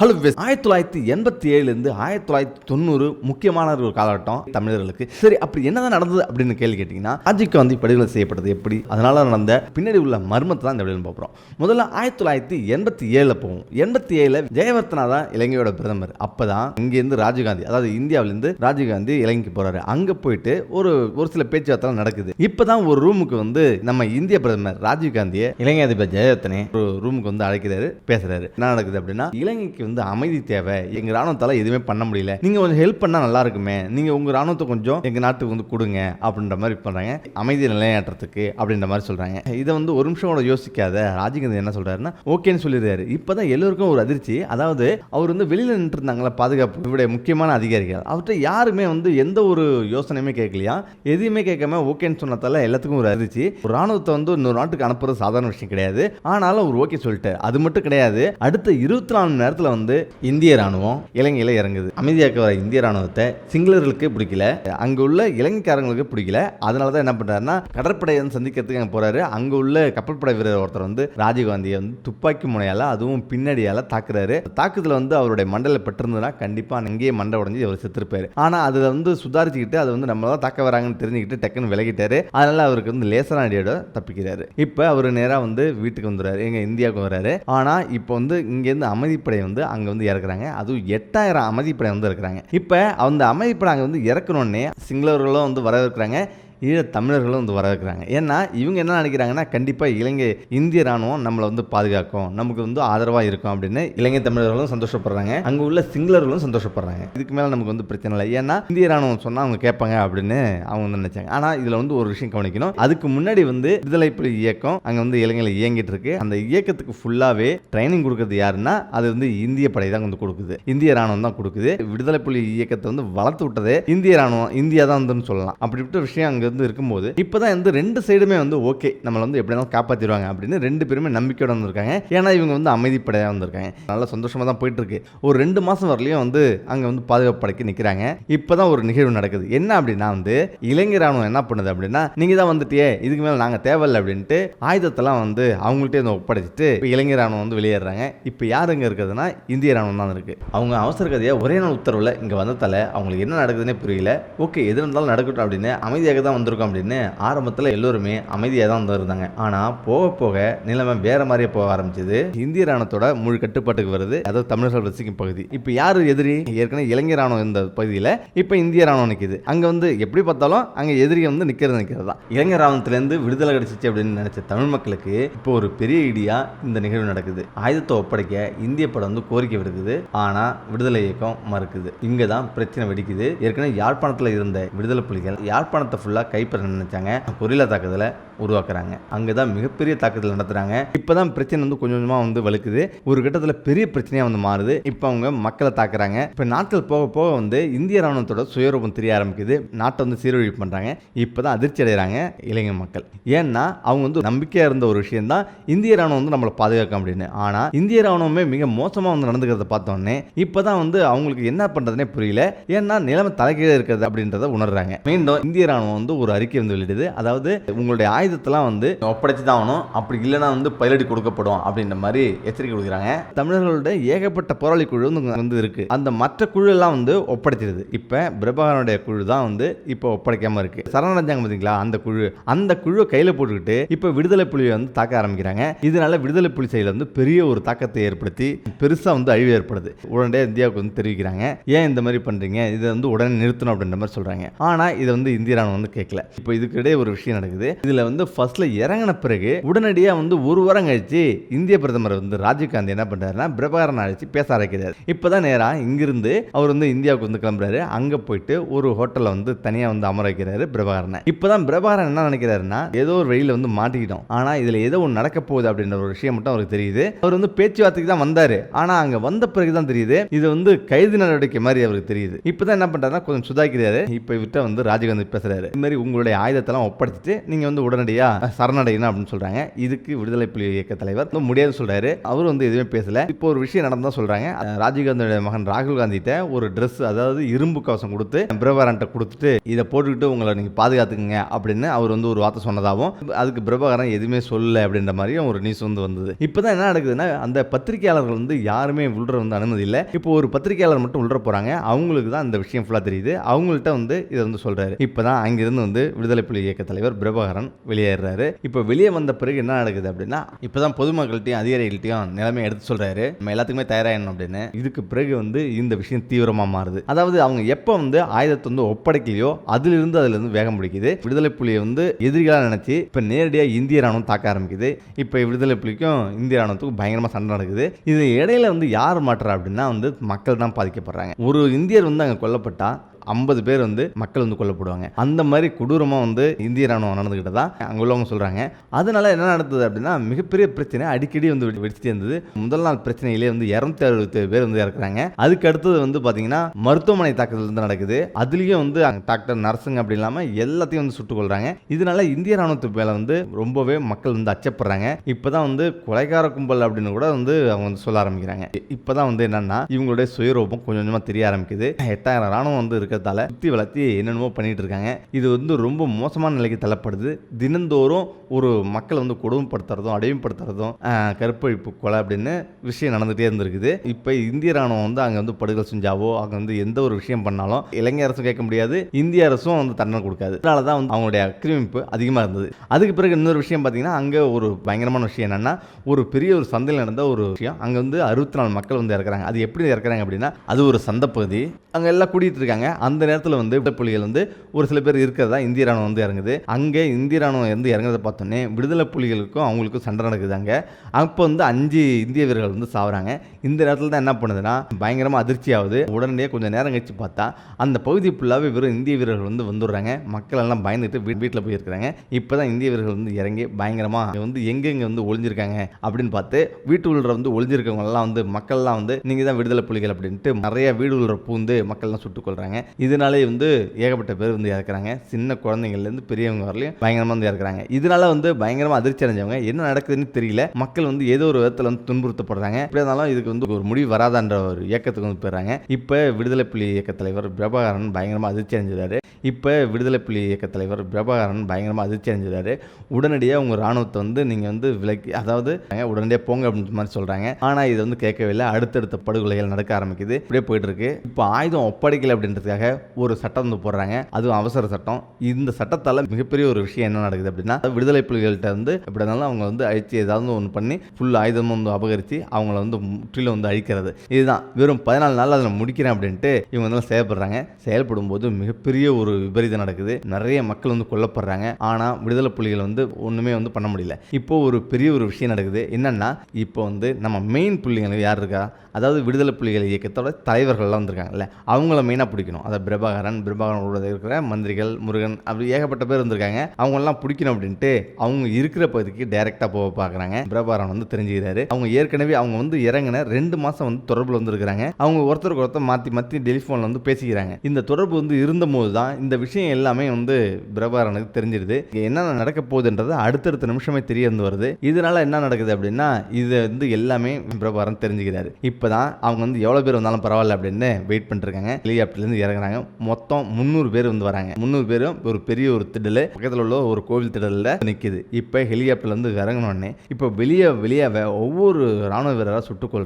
Hello base ஆயிரத்தி தொள்ளாயிரத்தி எண்பத்தி ஏழுலேருந்து ஆயிரத்தி தொள்ளாயிரத்தி தொண்ணூறு முக்கியமான ஒரு காலகட்டம் தமிழர்களுக்கு. சரி அப்படி என்னதான் நடந்தது அப்படின்னு கேள்வி கேட்டிங்கன்னா அஜிக்கு காந்தி படுகொலை செய்யப்பட்டது எப்படி? அதனால் நடந்த பின்னாடி உள்ள மர்மத்தை தான் இந்த வீடியோவில் பார்க்குறோம் முதல்ல ஆயிரத்தி தொள்ளாயிரத்தி எண்பத்தி ஏழில் போகும் எண்பத்தி ஏழில் ஜெயவர்த்தனா தான் இலங்கையோட பிரதமர். அப்போ தான் இங்கேருந்து ராஜீவ்காந்தி அதாவது இந்தியாவிலேருந்து ராஜீவ்காந்தி இலங்கைக்கு போகிறாரு அங்கே போயிட்டு ஒரு ஒரு சில பேச்சுவார்த்தை நடக்குது. இப்போ தான் ஒரு ரூமுக்கு வந்து நம்ம இந்திய பிரதமர் ராஜீவ் காந்தியை இலங்கை அதிபர் ஜெயவர்த்தனே ஒரு ரூமுக்கு வந்து அழைக்கிறாரு பேசுகிறாரு என்ன நடக்குது அப்படின்னா இலங்கைக்கு வந்து அமைதி தேவை. எங்கள் ராணுவத்தால் எதுவுமே பண்ண முடியல. நீங்கள் கொஞ்சம் ஹெல்ப் பண்ணால் நல்லா இருக்குமே. நீங்கள் உங்கள் ராணுவத்தை கொஞ்சம் எங்கள் நாட்டுக்கு வந்து கொடுங்க அப்படின்ற மாதிரி பண்ணுறாங்க அமைதி நிலையாட்டுறதுக்கு அப்படின்ற மாதிரி சொல்கிறாங்க இதை வந்து ஒரு நிமிஷம் கூட யோசிக்காத. ராஜீவ்காந்தி என்ன சொல்கிறாருன்னா ஓகேன்னு சொல்லிடுறாரு. இப்பதான் எல்லோருக்கும் ஒரு அதிர்ச்சி. அதாவது அவர் வந்து வெளியில் நின்று இருந்தாங்களா பாதுகாப்பு இவருடைய முக்கியமான அதிகாரிகள். அவர்கிட்ட யாருமே வந்து எந்த ஒரு யோசனையுமே கேட்கலையா? எதையுமே கேட்காம ஓகேன்னு சொன்னதால எல்லாத்துக்கும் ஒரு அதிர்ச்சி. ஒரு ராணுவத்தை வந்து இன்னொரு நாட்டுக்கு அனுப்புறது சாதாரண விஷயம் கிடையாது. ஆனாலும் அவர் ஓகே சொல்லிட்டார். அது மட்டும் கிடையாது. அடுத்த இருபத்தி நாலு நேரத்தில் வந்து வந்து இந்திய ராணுவம் இலங்கையில் இறங்குது. அமைதியாக்க வர இந்திய ராணுவத்தை சிங்களர்களுக்கு பிடிக்கல. அங்கே உள்ள இலங்கைக்காரங்களுக்கு பிடிக்கல. அதனால தான் என்ன பண்ணுறாருன்னா கடற்படையை வந்து சந்திக்கிறதுக்கு அங்கே போகிறாரு அங்கே உள்ள கப்பற்படை வீரர் ஒருத்தர் வந்து ராஜீவ்காந்தியை வந்து துப்பாக்கி முனையால் அதுவும் பின்னடியால் தாக்குறாரு. தாக்குதல் வந்து அவருடைய மண்டல பெற்றிருந்ததுன்னா கண்டிப்பாக அங்கேயே மண்டை உடஞ்சி அவர் செத்துருப்பாரு. ஆனால் அதில் வந்து சுதாரிச்சுக்கிட்டு அதை வந்து நம்ம தான் தாக்க வராங்கன்னு தெரிஞ்சுக்கிட்டு டக்குன்னு விலகிட்டாரு. அதனால அவருக்கு வந்து லேசரான அடியோட தப்பிக்கிறாரு. இப்போ அவர் நேராக வந்து வீட்டுக்கு வந்துடுறாரு. எங்கள் இந்தியாவுக்கு வர்றாரு. ஆனால் இப்போ வந்து இங்கேருந்து அமைதிப்படை வந்து அங்கே வந்து இறக்குறாங்க. அதுவும் எட்டாயிரம் அமைதிப்படை வந்து இருக்கிறாங்க இப்போ அந்த அமைதிப்படை அங்கே வந்து இறக்கணுன்னே சிங்களவர்களும் வந்து வரவேற்கிறாங்க. ஈழத் தமிழர்களும் வந்து வரவேற்கிறாங்க. ஏன்னா இவங்க என்ன நினைக்கிறாங்கன்னா கண்டிப்பாக இலங்கை இந்திய ராணுவம் நம்மளை வந்து பாதுகாக்கும். நமக்கு வந்து ஆதரவாக இருக்கும் அப்படின்னு இலங்கை தமிழர்களும் சந்தோஷப்படுறாங்க. அங்கே உள்ள சிங்களர்களும் சந்தோஷப்படுறாங்க. இதுக்கு மேலே நமக்கு வந்து பிரச்சனை இல்லை. ஏன்னா இந்திய ராணுவம் சொன்னால் அவங்க கேட்பாங்க அப்படின்னு அவங்க வந்து நினைச்சாங்க. ஆனால் இதில் வந்து ஒரு விஷயம் கவனிக்கணும். அதுக்கு முன்னாடி வந்து விடுதலை புலி இயக்கம் அங்கே வந்து இலங்கையில் இயங்கிட்டு இருக்கு. அந்த இயக்கத்துக்கு ஃபுல்லாகவே ட்ரைனிங் கொடுக்குறது யாருன்னா அது வந்து இந்திய படை தான் வந்து கொடுக்குது. இந்திய ராணுவம் தான் கொடுக்குது. விடுதலை புலி இயக்கத்தை வந்து வளர்த்து விட்டதே இந்திய ராணுவம் இந்தியா தான் வந்துன்னு சொல்லலாம். அப்படிப்பட்ட விஷயம் அங்கே வந்து இருக்கும்போது இப்போ தான் வந்து ரெண்டு சைடுமே வந்து ஓகே நம்மளை வந்து எப்படினாலும் காப்பாற்றிடுவாங்க அப்படின்னு ரெண்டு பேருமே நம்பிக்கையோட வந்திருக்காங்க. ஏன்னா இவங்க வந்து அமைதிப்படையாக வந்திருக்காங்க. நல்லா சந்தோஷமாக தான் போயிட்டு இருக்கு ஒரு ரெண்டு மாதம் வரலையும் வந்து அங்கே வந்து பாதுகாப்பு படைக்க நிற்கிறாங்க இப்போ தான் ஒரு நிகழ்வு நடக்குது. என்ன அப்படின்னா வந்து இலங்கை ராணுவம் என்ன பண்ணுது அப்படின்னா நீங்கள் தான் வந்துட்டியே இதுக்கு மேலே நாங்கள் தேவையில்லை அப்படின்ட்டு ஆயுதத்தெல்லாம் வந்து அவங்கள்ட்டே வந்து ஒப்படைச்சிட்டு இப்போ இலங்கை ராணுவம் வந்து வெளியேறாங்க இப்போ யார் இங்கே இருக்குதுன்னா இந்திய ராணுவம் தான் இருக்குது அவங்க அவசர கதையாக ஒரே நாள் உத்தரவில் இங்கே வந்ததால் அவங்களுக்கு என்ன நடக்குதுன்னே புரியல. ஓகே எது இருந்தாலும் நடக்கட்டும் அப்படின்னு அமைதியாக தான் வந்திருக்கோம் அப்படின்னு ஆரம்பத்தில் எல்லோருமே அமைதியாக தான் வந்து இருந்தாங்க ஆனால் போக போக நிலைமை வேற மாதிரியே போக ஆரம்பிச்சது. இந்திய ராணுவத்தோட முழு கட்டுப்பாட்டுக்கு வருது. அதாவது தமிழர்கள் வசிக்கும் பகுதி. இப்போ யார் எதிரி? ஏற்கனவே இலங்கை ராணுவம் இந்த பகுதியில் இப்போ இந்திய ராணுவம் நிற்கிது அங்கே வந்து எப்படி பார்த்தாலும் அங்கே எதிரி வந்து நிற்கிறது நிற்கிறது தான் இலங்கை ராணுவத்திலேருந்து விடுதலை கிடைச்சிச்சு அப்படின்னு நினச்ச தமிழ் மக்களுக்கு இப்போ ஒரு பெரிய ஐடியா இந்த நிகழ்வு நடக்குது. ஆயுதத்தை ஒப்படைக்க இந்திய படம் வந்து கோரிக்கை விடுக்குது. ஆனால் விடுதலை இயக்கம் மறுக்குது. இங்கே தான் பிரச்சனை வெடிக்குது. ஏற்கனவே யாழ்ப்பாணத்தில் இருந்த விடுதலை புலிகள் யாழ்ப்பாணத்தை ஃபுல்லாக கைப்பற்ற நினைச்சாங்க. கொரில்லா தாக்குதலை உருவாக்குறாங்க. அங்கே தான் மிகப்பெரிய தாக்குதல் நடத்துகிறாங்க இப்போ தான் பிரச்சனை வந்து கொஞ்சம் கொஞ்சமாக வந்து வலுக்குது. ஒரு கட்டத்தில் பெரிய பிரச்சனையாக வந்து மாறுது. இப்போ அவங்க மக்களை தாக்குறாங்க. இப்போ நாட்கள் போக போக வந்து இந்திய ராணுவத்தோட சுயரூபம் தெரிய ஆரம்பிக்குது. நாட்டை வந்து சீரழிவு பண்ணுறாங்க இப்போ தான் அதிர்ச்சி அடைகிறாங்க இளைஞர் மக்கள். ஏன்னா அவங்க வந்து நம்பிக்கையாக இருந்த ஒரு விஷயம் தான் இந்திய ராணுவம் வந்து நம்மளை பாதுகாக்க அப்படின்னு ஆனால் இந்திய ராணுவமே மிக மோசமாக வந்து நடந்துக்கிறத பார்த்தோன்னே இப்போ தான் வந்து அவங்களுக்கு என்ன பண்ணுறதுனே புரியல. ஏன்னா நிலைமை தலைகீழ இருக்கிறது அப்படின்றத உணர்றாங்க. மீண்டும் இந்திய ராணுவம் வந்து ஒரு அறிக்கை வந்து வெளியிடுது. அதாவது உங்களுடைய ஆயுதத்தெல்லாம் வந்து ஒப்படைச்சு தான் ஆகணும். அப்படி இல்லைன்னா வந்து பயிலடி கொடுக்கப்படும் அப்படின்ற மாதிரி எச்சரிக்கை கொடுக்குறாங்க. தமிழர்களுடைய ஏகப்பட்ட போராளி குழு வந்து இருக்கு. அந்த மற்ற குழு எல்லாம் வந்து ஒப்படைச்சிருது. இப்போ பிரபாகரனுடைய குழு தான் வந்து இப்போ ஒப்படைக்காம இருக்கு. சரணடைஞ்சாங்க பார்த்தீங்களா அந்த குழு. அந்த குழுவை கையில் போட்டுக்கிட்டு இப்போ விடுதலை புலியை வந்து தாக்க ஆரம்பிக்கிறாங்க. இதனால விடுதலை புலி சைடில் வந்து பெரிய ஒரு தாக்கத்தை ஏற்படுத்தி பெருசாக வந்து அழிவு ஏற்படுது. உடனே இந்தியாவுக்கு வந்து தெரிவிக்கிறாங்க. ஏன் இந்த மாதிரி பண்ணுறீங்க இதை வந்து உடனே நிறுத்தணும் அப்படின்ற மாதிரி சொல்கிறாங்க ஆனால் இதை வந்து இந்திய ராணுவம் வந்து கேட்கல. இப்போ இதுக்கிடையே ஒரு விஷயம் நடக்குது. இதில் வந்து ஃபர்ஸ்ட்ல இறங்கின பிறகு உடனடியாக வந்து ஒரு வாரம் கழிச்சு இந்திய பிரதமர் வந்து ராஜீவ்காந்தி என்ன பண்ணுறாருன்னா பிரபாகரன் அழைச்சி பேச ஆரம்பிக்கிறார். இப்போ தான் நேராக இங்கிருந்து அவர் வந்து இந்தியாவுக்கு வந்து கிளம்புறாரு. அங்கே போயிட்டு ஒரு ஹோட்டலில் வந்து தனியாக வந்து அமர வைக்கிறாரு பிரபாகரனை. இப்போ தான் பிரபாகரன் என்ன நினைக்கிறாருன்னா ஏதோ ஒரு வழியில் வந்து மாட்டிக்கிட்டோம். ஆனால் இதில் ஏதோ ஒன்று நடக்க போகுது அப்படின்ற ஒரு விஷயம் மட்டும் அவருக்கு தெரியுது. அவர் வந்து பேச்சுவார்த்தைக்கு தான் வந்தார். ஆனால் அங்கே வந்த பிறகு தான் தெரியுது. இது வந்து கைது நடவடிக்கை மாதிரி அவருக்கு தெரியுது. இப்போ தான் என்ன பண்ணுறாருன்னா கொஞ்சம் சுதாக்கிறாரு இப்போ இவர்கிட்ட வந்து ராஜீவ்காந்தி பேசுறாரு. மாதிரி உங்களுடைய ஆயுதத்தெல்லாம் ஒப்படைச்சிட்டு நீங்கள் வந்து உடனடியாக சரணடையணும் அப்படின்னு சொல்கிறாங்க இதுக்கு விடுதலை புலி இயக்க தலைவர் வந்து முடியாது சொல்கிறாரு அவர் வந்து எதுவுமே பேசல. இப்போ ஒரு விஷயம் நடந்தா சொல்கிறாங்க ராஜீவ்காந்தியோட மகன் ராகுல் காந்திகிட்ட ஒரு ட்ரெஸ் அதாவது இரும்பு கவசம் கொடுத்து பிரபாகரன்ட்ட கொடுத்துட்டு இதை போட்டுக்கிட்டு உங்களை நீங்கள் பாதுகாத்துக்குங்க அப்படின்னு அவர் வந்து ஒரு வார்த்தை சொன்னதாகவும் அதுக்கு பிரபாகரன் எதுவுமே சொல்லல அப்படின்ற மாதிரியும் ஒரு நியூஸ் வந்து வந்தது. இப்போ தான் என்ன நடக்குதுன்னா அந்த பத்திரிகையாளர்கள் வந்து யாருமே உள்ள வந்து அனுமதி இல்லை. இப்போ ஒரு பத்திரிகையாளர் மட்டும் உள்ள போகிறாங்க அவங்களுக்கு தான் இந்த விஷயம் ஃபுல்லாக தெரியுது. அவங்கள்ட்ட வந்து இதை வந்து சொல்கிறாரு இப்போ தான் அங்கிருந்து வந்து விடுதலை புலி இயக்க தலைவர் பிரபாகரன் வெளியேறாரு. இப்போ வெளியே வந்த பிறகு என்ன நடக்குது அப்படின்னா இப்போ தான் பொதுமக்கள்கிட்டையும் அதிகாரிகள்ட்டையும் நிலைமை எடுத்து சொல்கிறாரு நம்ம எல்லாத்துக்குமே தயாராகணும் அப்படின்னு. இதுக்கு பிறகு வந்து இந்த விஷயம் தீவிரமாக மாறுது. அதாவது அவங்க எப்போ வந்து ஆயுதத்தை வந்து ஒப்படைக்கலையோ அதிலிருந்து அதிலிருந்து வேகம் பிடிக்குது. விடுதலை புலியை வந்து எதிரிகளாக நினச்சி இப்போ நேரடியாக இந்திய ராணுவம் தாக்க ஆரம்பிக்குது. இப்போ விடுதலை புலிக்கும் இந்திய ராணுவத்துக்கும் பயங்கரமாக சண்டை நடக்குது. இது இடையில வந்து யார் மாட்டுறா அப்படின்னா வந்து மக்கள் தான் பாதிக்கப்படுறாங்க. ஒரு இந்தியர் வந்து அங்கே கொல்லப்பட்டா ஐம்பது பேர் வந்து மக்கள் வந்து கொல்லப்படுவாங்க. அந்த மாதிரி கொடூரமாக வந்து இந்திய ராணுவம் நடந்துக்கிட்டு தான் அங்கே உள்ளவங்க சொல்கிறாங்க அதனால என்ன நடந்தது அப்படின்னா மிகப்பெரிய பிரச்சனை அடிக்கடி வந்து வெடித்து வெடிச்சிட்டே இருந்தது. முதல் நாள் பிரச்சனையிலே வந்து இரநூத்தி அறுபத்தி பேர் வந்து இறக்குறாங்க. அதுக்கு அடுத்தது வந்து பார்த்தீங்கன்னா மருத்துவமனை தாக்குதல் வந்து நடக்குது. அதுலேயும் வந்து அங்கே டாக்டர் நர்ஸுங்க அப்படி இல்லாமல் எல்லாத்தையும் வந்து சுட்டுக் கொள்றாங்க இதனால இந்திய ராணுவத்து மேலே வந்து ரொம்பவே மக்கள் வந்து அச்சப்படுறாங்க. இப்போ தான் வந்து கொலைகார கும்பல் அப்படின்னு கூட வந்து அவங்க வந்து சொல்ல ஆரம்பிக்கிறாங்க. இப்போ தான் வந்து என்னென்னா இவங்களுடைய சுயரூபம் கொஞ்சம் கொஞ்சமாக தெரிய ஆரம்பிக்குது. எட்டாயிரம் ராணுவம் வந்து இருக்கிறதால சுற்றி வளர்த்தி என்னென்னமோ பண்ணிட்டு இருக்காங்க. இது வந்து ரொம்ப மோசமான நிலைக்கு தள்ளப்படுது. தினந்தோறும் ஒரு மக்களை வந்து கொடுமைப்படுத்துறதும் அடிமைப்படுத்துறதும் கற்பழிப்பு கொலை அப்படின்னு விஷயம் நடந்துகிட்டே இருந்திருக்குது. இப்போ இந்திய ராணுவம் வந்து அங்கே வந்து படுகொலை செஞ்சாவோ அங்கே வந்து எந்த ஒரு விஷயம் பண்ணாலும் இலங்கை அரசும் கேட்க முடியாது. இந்திய அரசும் வந்து தண்டனை கொடுக்காது. அதனால தான் வந்து அவங்களுடைய ஆக்கிரமிப்பு அதிகமாக இருந்தது. அதுக்கு பிறகு இன்னொரு விஷயம் பார்த்தீங்கன்னா அங்கே ஒரு பயங்கரமான விஷயம் என்னென்னா ஒரு பெரிய ஒரு சந்தையில் நடந்த ஒரு விஷயம். அங்கே வந்து அறுபத்தி நாலு மக்கள் வந்து இறக்குறாங்க. அது எப்படி இறக்குறாங்க அப்படின்னா அது ஒரு சந்தை பகுதி அங்கே எல்லாம் கூட்டிகிட்டு இருக்காங்க. அந்த நேரத்தில் வந்து விடுதலை புலிகள் வந்து ஒரு சில பேர் இருக்கிறதா இந்திய ராணுவம் வந்து இறங்குது. அங்கே இந்திய ராணுவம் வந்து இறங்குறத பார்த்தோன்னே விடுதலை புலிகளுக்கும் அவங்களுக்கும் சண்டை நடக்குது அங்கே. அப்போ வந்து அஞ்சு இந்திய வீரர்கள் வந்து சாவுறாங்க. இந்த நேரத்தில் தான் என்ன பண்ணுதுன்னா பயங்கரமாக அதிர்ச்சி ஆகுது உடனடியே கொஞ்சம் நேரம் கழிச்சு பார்த்தா அந்த பகுதி ஃபுல்லாகவே வெறும் இந்திய வீரர்கள் வந்து வந்துடுறாங்க. மக்கள் எல்லாம் பயந்துட்டு வீ வீட்டில் போயிருக்கிறாங்க. இப்போ தான் இந்திய வீரர்கள் வந்து இறங்கி பயங்கரமாக வந்து எங்கெங்கே வந்து ஒளிஞ்சிருக்காங்க அப்படின்னு பார்த்து வீட்டு உள்ள வந்து ஒளிஞ்சிருக்கவங்கெல்லாம் வந்து மக்கள்லாம் வந்து நீங்கள் தான் விடுதலை புலிகள் அப்படின்ட்டு நிறைய வீடு உள்ள பூந்து மக்கள்லாம் சுட்டுக்கொள்கிறாங்க இதனாலே வந்து ஏகப்பட்ட பேர் வந்து இறக்குறாங்க. சின்ன குழந்தைங்கள்லேருந்து பெரியவங்க வரலையும் பயங்கரமாக வந்து இறக்குறாங்க. இதனால வந்து பயங்கரமாக அதிர்ச்சி அடைஞ்சவங்க என்ன நடக்குதுன்னு தெரியல. மக்கள் வந்து ஏதோ ஒரு விதத்தில் வந்து துன்புறுத்தப்படுறாங்க. இப்படி இருந்தாலும் இதுக்கு வந்து ஒரு முடிவு வராதான்ற ஒரு இயக்கத்துக்கு வந்து போயிடுறாங்க. இப்போ விடுதலை புலி இயக்க தலைவர் பிரபாகரன் பயங்கரமாக அதிர்ச்சி அடைஞ்சிடாரு இப்போ விடுதலை புலி இயக்க தலைவர் பிரபாகரன் பயங்கரமாக அதிர்ச்சி அடைஞ்சிடாரு உடனடியாக உங்கள் ராணுவத்தை வந்து நீங்கள் வந்து விலக்கி அதாவது உடனடியாக போங்க அப்படின்ற மாதிரி சொல்கிறாங்க ஆனால் இது வந்து கேட்கவே இல்லை. அடுத்தடுத்த படுகொலைகள் நடக்க ஆரம்பிக்குது. இப்படியே போயிட்டு இருக்கு. இப்போ ஆயுதம் ஒப்படைக்கலை அப்படின்றதுக்காக ஒரு சட்டம் வந்து போடுறாங்க. அதுவும் அவசர சட்டம். இந்த சட்டத்தால் மிகப்பெரிய ஒரு விஷயம் என்ன நடக்குது அப்படின்னா விடுதலை புலிகள்கிட்ட வந்து எப்படி இருந்தாலும் அவங்க வந்து அழிச்சு ஏதாவது ஒன்று பண்ணி ஃபுல் ஆயுதமும் வந்து அபகரித்து அவங்கள வந்து முற்றிலும் வந்து அழிக்கிறது. இதுதான். வெறும் பதினாலு நாள் அதில் முடிக்கிறேன் அப்படின்ட்டு இவங்க வந்து செயல்படுறாங்க. செயல்படும் போது மிகப்பெரிய ஒரு விபரீதம் நடக்குது. நிறைய மக்கள் வந்து கொல்லப்படுறாங்க. ஆனால் விடுதலை புலிகள் வந்து ஒன்றுமே வந்து பண்ண முடியல. இப்போ ஒரு பெரிய ஒரு விஷயம் நடக்குது. என்னன்னா இப்போ வந்து நம்ம மெயின் புள்ளிகள் யார் இருக்கா? அதாவது விடுதலை புலிகள் இயக்கத்தோட தலைவர்கள்லாம் வந்திருக்காங்கல்ல அவங்கள மெயினாக பிடிக்கணும். அதாவது பிரபாகரன் பிரபாகரனோட இருக்கிற மந்திரிகள் முருகன் அப்படி ஏகப்பட்ட பேர் வந்திருக்காங்க. அவங்களெல்லாம் பிடிக்கணும் அப்படின்ட்டு அவங்க இருக்கிற பகுதிக்கு டைரெக்டாக போக பார்க்குறாங்க. பிரபாகரன் வந்து தெரிஞ்சுக்கிறாரு. அவங்க ஏற்கனவே அவங்க வந்து இறங்கின ரெண்டு மாதம் வந்து தொடர்பில் வந்திருக்கிறாங்க. அவங்க ஒருத்தருக்கு ஒருத்தர் மாற்றி மாற்றி டெலிஃபோனில் வந்து பேசிக்கிறாங்க. இந்த தொடர்பு வந்து இருந்தபோது தான் இந்த விஷயம் எல்லாமே வந்து பிரபாகரனுக்கு தெரிஞ்சிருது. என்னென்ன நடக்க போகுதுன்றது அடுத்தடுத்த நிமிஷமே தெரிய வந்து வருது. இதனால என்ன நடக்குது அப்படின்னா இது வந்து எல்லாமே பிரபாகரன் தெரிஞ்சுக்கிறாரு. இப்போ இப்போ தான் அவங்க வந்து எவ்வளோ பேர் வந்தாலும் பரவாயில்ல அப்படின்னு வெயிட் பண்ணிருக்காங்க. ஹெலிகாப்டர்லேருந்து இறங்குறாங்க. மொத்தம் முந்நூறு பேர் வந்து வராங்க. முந்நூறு பேரும் ஒரு பெரிய ஒரு திடல் பக்கத்தில் உள்ள ஒரு கோவில் திடலில் நிற்கிது இப்போ ஹெலிகாப்டர்லேருந்து இறங்கினோடனே இப்போ வெளியே வெளியே ஒவ்வொரு ராணுவ வீரராக சுட்டுக்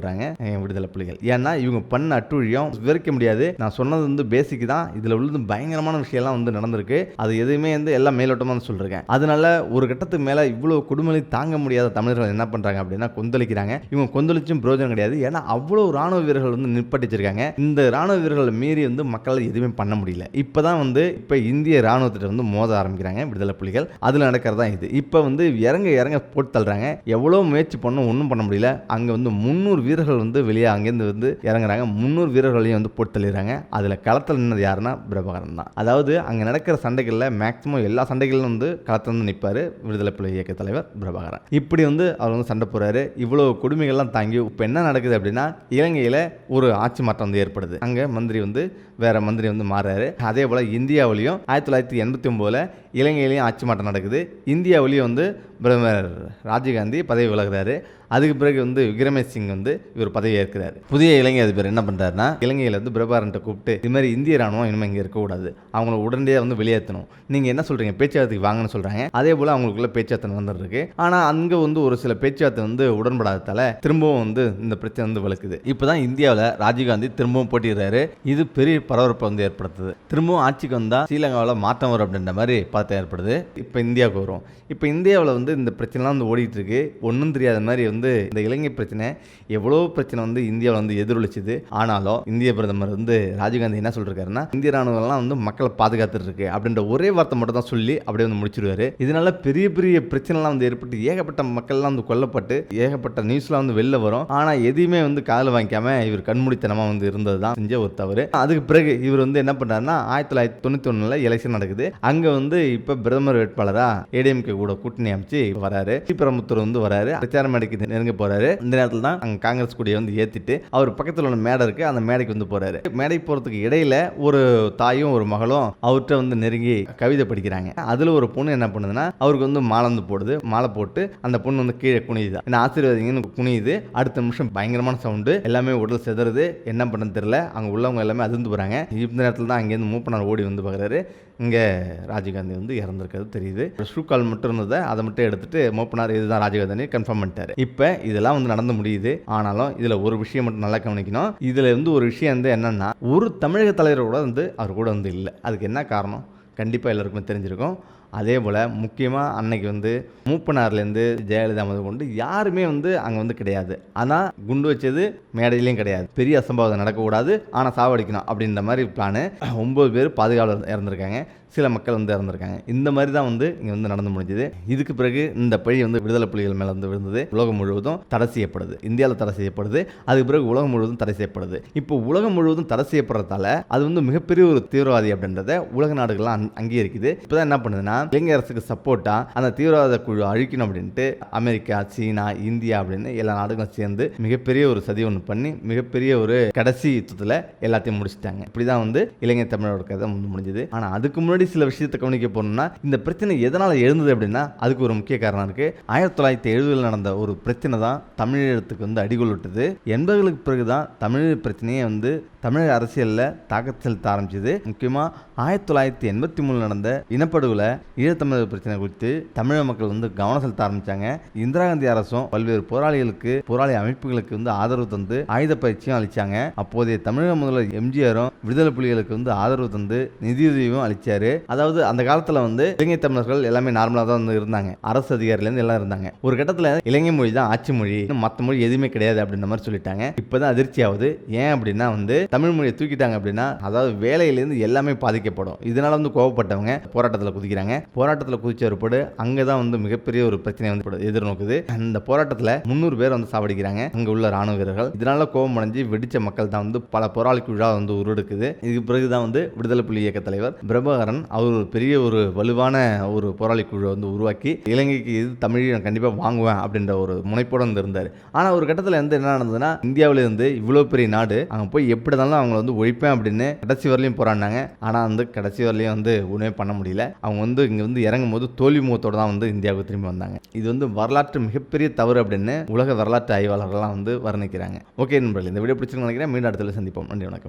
என் விடுதலை புலிகள். ஏன்னா இவங்க பண்ண அட்டுழியம் விவரிக்க முடியாது. நான் சொன்னது வந்து பேசிக் தான். இதில் உள்ளது பயங்கரமான விஷயம்லாம் வந்து நடந்திருக்கு. அது எதுவுமே வந்து எல்லாம் மேலோட்டமாக சொல்லிருக்கேன். அதனால ஒரு கட்டத்துக்கு மேலே இவ்வளோ கொடுமலை தாங்க முடியாத தமிழர்கள் என்ன பண்ணுறாங்க அப்படின்னா கொந்தளிக்கிறாங்க. இவங்க கொந்தளிச்சும் பிரயோஜனம் கிடையாது. ஏன்னா அவ்வளோ ராணுவ வீரர்கள் வந்து நிற்பட்டிச்சிருக்காங்க இந்த ராணுவ வீரர்களை மீறி வந்து மக்களால் எதுவுமே பண்ண முடியல. இப்போ தான் வந்து இப்போ இந்திய ராணுவத்திட்ட வந்து மோத ஆரம்பிக்கிறாங்க விடுதலை புலிகள். அதில் நடக்கிறது தான் இது. இப்போ வந்து இறங்க இறங்க போட்டு தள்ளுறாங்க. எவ்வளோ முயற்சி பண்ணும் ஒன்றும் பண்ண முடியல. அங்கே வந்து முந்நூறு வீரர்கள் வந்து வெளியே அங்கேருந்து வந்து இறங்குறாங்க. முந்நூறு வீரர்களையும் வந்து போட்டு தள்ளிடுறாங்க. அதில் களத்தில் நின்னது யாருன்னா பிரபாகரன் தான். அதாவது அங்கே நடக்கிற சண்டைகளில் மேக்ஸிமம் எல்லா சண்டைகளிலும் வந்து களத்தில் வந்து நிற்பார் விடுதலை புலி இயக்க தலைவர் பிரபாகரன். இப்படி வந்து அவர் வந்து சண்டை போகிறாரு இவ்வளோ கொடுமைகள்லாம் தாங்கி இப்போ என்ன நடக்குது அப்படின்னா இலங்கையில் ஒரு ஆட்சி மாற்றம் வந்து ஏற்படுது. அங்கே மந்திரி வந்து வேற மந்திரி வந்து மாறாரு அதே போல் இந்தியாவிலையும் ஆயிரத்தி தொள்ளாயிரத்தி எண்பத்தி ஒம்போதில் இலங்கையிலையும் ஆட்சி மாற்றம் நடக்குது. இந்தியாவிலையும் வந்து பிரதமர் ராஜீவ்காந்தி பதவி விலகுறாரு. அதுக்கு பிறகு வந்து விக்ரமேஷ் சிங் வந்து இவர் பதவி ஏற்கிறார். புதிய இலங்கை அதிபர் என்ன பண்ணுறாருன்னா இலங்கையில் வந்து பிரபாரன்ட்ட கூப்பிட்டு இது மாதிரி இந்திய ராணுவம் இனிமேல் இங்கே இருக்கக்கூடாது. அவங்கள உடனடியாக வந்து வெளியேற்றணும். நீங்கள் என்ன சொல்கிறீங்க பேச்சுவார்த்தைக்கு வாங்கன்னு சொல்கிறாங்க அதே போல் அவங்களுக்குள்ள பேச்சுவார்த்தை வந்துருக்கு ஆனால் அங்கே வந்து ஒரு சில பேச்சுவார்த்தை வந்து உடன்படாததால் திரும்பவும் வந்து இந்த பிரச்சனை வந்து விளக்குது இப்போ தான் இந்தியாவில் ராஜீவ்காந்தி திரும்பவும் போட்டிடுறாரு இது பெரிய பரபரப்பை வந்து ஏற்படுத்துது. திரும்பவும் ஆட்சிக்கு வந்தால் ஸ்ரீலங்காவில் மாற்றம் வரும் அப்படின்ற மாதிரி பார்த்து ஏற்படுது. இப்போ இந்தியாவுக்கு வரும். இப்போ இந்தியாவில் வந்து இந்த பிரச்சனைலாம் வந்து ஓடிட்டு இருக்கு ஒன்றும் தெரியாத மாதிரி வந்து இந்த இலங்கை பிரச்சனை எவ்வளோ பிரச்சனை வந்து இந்தியாவில் வந்து எதிரொலிச்சுது. ஆனாலும் இந்திய பிரதமர் வந்து ராஜீவ்காந்தி என்ன சொல்லிருக்காருன்னா இந்திய ராணுவம்லாம் வந்து மக்களை பாதுகாத்துட்டு இருக்கு அப்படின்ற ஒரே வார்த்தை மட்டும் தான் சொல்லி அப்படியே வந்து முடிச்சிருவாரு. இதனால பெரிய பெரிய பிரச்சனைலாம் வந்து ஏற்பட்டு ஏகப்பட்ட மக்கள்லாம் வந்து கொல்லப்பட்டு ஏகப்பட்ட நியூஸ்லாம் வந்து வெளில வரும். ஆனால் எதையுமே வந்து காதில் வாங்கிக்காம இவர் கண்மூடித்தனமாக வந்து இருந்தது தான் செஞ்ச ஒரு தவறு. அதுக்கு பிறகு இவர் வந்து என்ன பண்ணாருன்னா ஆயிரத்தி தொள்ளாயிரத்தி தொண்ணூற்றி ஒன்றில் எலெக்ஷன் நடக்குது. அங்கே வந்து இப்போ பிரதமர் வேட்பாளராக ஏடிஎம்கே கூட கூட்டணி அமைச்சு வராரு. ஸ்ரீபெரும்புத்தூர் வந்து வராரு. பிரச்சார நெருங்க போறாரு. இந்த நேரத்தில் தான் அங்கே காங்கிரஸ் கொடியை வந்து ஏற்றிட்டு அவர் பக்கத்தில் உள்ள மேடை இருக்கு அந்த மேடைக்கு வந்து போறாரு. மேடைக்கு போகிறதுக்கு இடையில ஒரு தாயும் ஒரு மகளும் அவர்கிட்ட வந்து நெருங்கி கவிதை படிக்கிறாங்க. அதில் ஒரு பொண்ணு என்ன பண்ணுதுன்னா அவருக்கு வந்து மாலை வந்து போடுது. மாலை போட்டு அந்த பொண்ணு வந்து கீழே குனியுது. என்ன ஆசீர்வாதிங்கன்னு குனியுது. அடுத்த நிமிஷம் பயங்கரமான சவுண்டு. எல்லாமே உடல் செதறுது. என்ன பண்ணுன்னு தெரியல. அங்கே உள்ளவங்க எல்லாமே அதிர்ந்து போகிறாங்க இந்த நேரத்தில் தான் அங்கேருந்து மூப்பனார் ஓடி வந்து பார்க்குறாரு இங்கே ராஜீவ்காந்தி வந்து இறந்துருக்கிறது தெரியுது. ஷூ கால் மட்டும் இருந்ததை அதை மட்டும் எடுத்துட்டு மூப்பனார் இதுதான் ராஜீவ்காந்தி கன்ஃபார்ம் பண்ணிட்டாரு. இப்போ இதெல்லாம் வந்து நடந்து முடியுது. ஆனாலும் இதில் ஒரு விஷயம் மட்டும் நல்லா கவனிக்கணும். இதில் வந்து ஒரு விஷயம் வந்து என்னென்னா ஒரு தமிழக தலைவர் கூட வந்து அவர் கூட வந்து இல்லை. அதுக்கு என்ன காரணம்? கண்டிப்பாக எல்லாருக்குமே தெரிஞ்சிருக்கும். அதே போல் முக்கியமாக அன்னைக்கு வந்து மூப்பனார்லேருந்து ஜெயலலிதா முதல் கொண்டு யாருமே வந்து அங்கே வந்து கிடையாது. ஆனால் குண்டு வச்சது மேடையிலையும் கிடையாது. பெரிய அசம்பாவிதம் நடக்கக்கூடாது. ஆனால் சாவடிக்கணும் அப்படின்ற மாதிரி பிளானு ஒம்பது பேர் பாதுகாவலர் இறந்துருக்காங்க. சில மக்கள் வந்து இறந்துருக்காங்க. இந்த மாதிரி தான் வந்து இங்கே வந்து நடந்து முடிஞ்சது. இதுக்கு பிறகு இந்த பழி வந்து விடுதலை புலிகள் மேலே வந்து விழுந்தது. உலகம் முழுவதும் தடை செய்யப்படுது. இந்தியாவில் தடை செய்யப்படுது. அதுக்கு பிறகு உலகம் முழுவதும் தடை செய்யப்படுது. இப்போ உலகம் முழுவதும் தடை செய்யப்படுறதால அது வந்து மிகப்பெரிய ஒரு தீவிரவாதி அப்படின்றத உலக நாடுகள்லாம் அங்கீகரிக்குது. இப்போ தான் என்ன பண்ணுதுன்னா இலங்கை அரசுக்கு சப்போர்ட்டாக அந்த தீவிரவாத குழு அழிக்கணும் அப்படின்ட்டு அமெரிக்கா சீனா இந்தியா அப்படின்னு எல்லா நாடுகளும் சேர்ந்து மிகப்பெரிய ஒரு சதி ஒன்று பண்ணி மிகப்பெரிய ஒரு கடைசி யுத்தத்தில் எல்லாத்தையும் முடிச்சிட்டாங்க. இப்படி தான் வந்து இலங்கை தமிழரோட கதை வந்து முடிஞ்சது. ஆனால் அதுக்கு முன்னாடி சில விஷயத்தை கவனிக்க போனோம்னா இந்த பிரச்சனை எதனால் எழுந்தது அப்படின்னா அதுக்கு ஒரு முக்கிய காரணம் இருக்குது ஆயிரத்தி தொள்ளாயிரத்தி எழுபதில் நடந்த ஒரு பிரச்சனை தான் தமிழீழத்துக்கு வந்து அடிகொள் விட்டது. எண்பதுகளுக்கு பிறகு தான் தமிழ் பிரச்சனையே வந்து தமிழக அரசியலில் தாக்கத் செலுத்த ஆரம்பிச்சது. முக்கியமாக ஆயிரத்தி தொள்ளாயிரத்தி எண்பத்தி மூணில் நடந்த இனப்படுகொலை ஈழத்தமிழர் பிரச்சனை குறித்து தமிழக மக்கள் வந்து கவனம் செலுத்த ஆரம்பிச்சாங்க. இந்திரா காந்தி அரசும் பல்வேறு போராளிகளுக்கு போராளி அமைப்புகளுக்கு வந்து ஆதரவு தந்து ஆயுத பயிற்சியும் அளிச்சாங்க. அப்போதைய தமிழக முதல்வர் எம்ஜிஆரும் விடுதலை புலிகளுக்கு வந்து ஆதரவு தந்து நிதியுதவியும் அளித்தார் அளிச்சாரு அதாவது அந்த காலத்தில் வந்து இலங்கை தமிழர்கள் எல்லாமே நார்மலாக தான் வந்து இருந்தாங்க. அரசு அதிகாரிலேருந்து எல்லாம் இருந்தாங்க. ஒரு கட்டத்தில் இலங்கை மொழி தான் ஆட்சி மொழி. மற்ற மொழி எதுவுமே கிடையாது அப்படின்ற மாதிரி சொல்லிட்டாங்க. இப்போதான் அதிர்ச்சி ஆகுது. ஏன் அப்படின்னா வந்து தமிழ் மொழியை தூக்கிட்டாங்க அப்படின்னா அதாவது வேலையிலேருந்து எல்லாமே பாதிக்கப்படும். இதனால வந்து கோவப்பட்டவங்க போராட்டத்தில் குதிக்கிறாங்க. போராட்டத்தில் குதிச்ச ஒருபாடு அங்கே தான் வந்து மிகப்பெரிய ஒரு பிரச்சனை வந்து எதிர்நோக்குது. அந்த போராட்டத்தில் முந்நூறு பேர் வந்து சாவடிக்கிறாங்க. அங்கே உள்ள ராணுவ வீரர்கள். இதனால கோபம் அடைஞ்சு வெடிச்ச மக்கள் தான் வந்து பல போராளிக்கு விழா வந்து உருவெடுக்குது. இதுக்கு பிறகு தான் வந்து விடுதலை புலி இயக்க தலைவர் பிரபாகரன் அவர் ஒரு பெரிய ஒரு வலுவான ஒரு போராளி குழு வந்து உருவாக்கி இலங்கைக்கு இது தமிழ் கண்டிப்பாக வாங்குவேன் அப்படின்ற ஒரு முனைப்போட வந்து இருந்தார். ஆனால் ஒரு கட்டத்தில் வந்து என்ன நடந்ததுன்னா இந்தியாவிலேருந்து இவ்வளோ பெரிய நாடு அங்கே போய் எப்படி இருந்தாலும் அவங்கள வந்து ஒழிப்பேன் அப்படின்னு கடைசி வரலையும் போராடினாங்க. ஆனால் வந்து கடைசி வரலையும் வந்து ஒன்றுமே பண்ண முடியல. அவங்க வந்து இங்கே வந்து இறங்கும் போது தோல்வி முகத்தோடு தான் வந்து இந்தியாவுக்கு திரும்பி வந்தாங்க. இது வந்து வரலாற்று மிகப்பெரிய தவறு அப்படின்னு உலக வரலாற்று ஆய்வாளர்கள்லாம் வந்து வர்ணிக்கிறாங்க. ஓகே நண்பர்கள் இந்த வீடியோ பிடிச்சிருக்கு நினைக்கிறேன். மீண்டும் அடுத்த சந்திப்போம். நன்றி வணக்கம்.